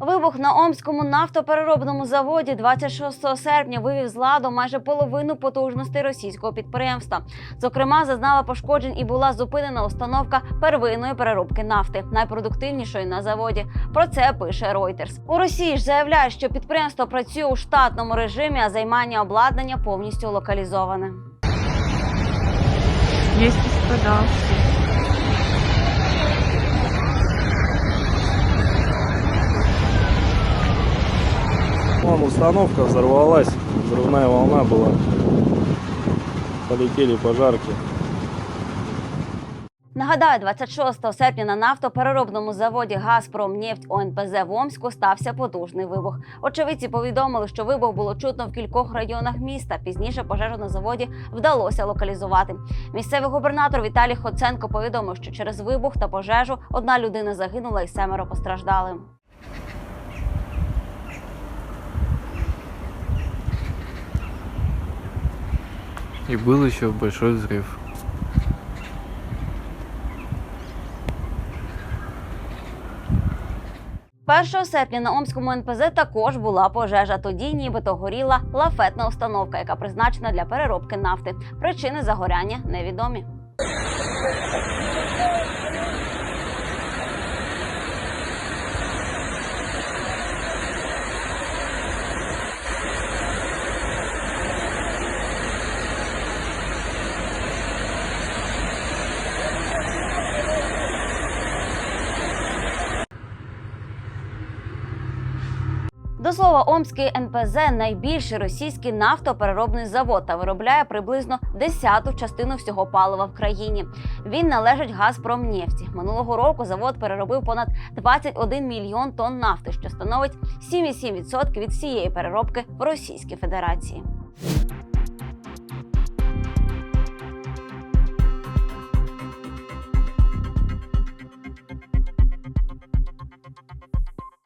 Вибух на Омському нафтопереробному заводі 26 серпня вивів з ладу майже половину потужностей російського підприємства. Зокрема, зазнала пошкоджень і була зупинена установка первинної переробки нафти, найпродуктивнішої на заводі. Про це пише Reuters. У Росії ж заявляють, що підприємство працює у штатному режимі, а займання обладнання повністю локалізоване. Есть пострадавший. Вон установка взорвалась, взрывная волна была. Полетели пожарки. Нагадаю, 26 серпня на нафтопереробному заводі «Газпромнефть» ОНПЗ в Омську стався потужний вибух. Очевидці повідомили, що вибух було чутно в кількох районах міста. Пізніше пожежу на заводі вдалося локалізувати. Місцевий губернатор Віталій Хоценко повідомив, що через вибух та пожежу одна людина загинула і семеро постраждали. И был еще большой взрыв. Першого серпня на Омському НПЗ також була пожежа. Тоді нібито горіла лафетна установка, яка призначена для переробки нафти. Причини загоряння невідомі. До слова, Омський НПЗ найбільший російський нафтопереробний завод та виробляє приблизно десяту частину всього палива в країні. Він належить Газпромнефті. Минулого року завод переробив понад 21 мільйон тонн нафти, що становить 7,7% від всієї переробки в Російській Федерації.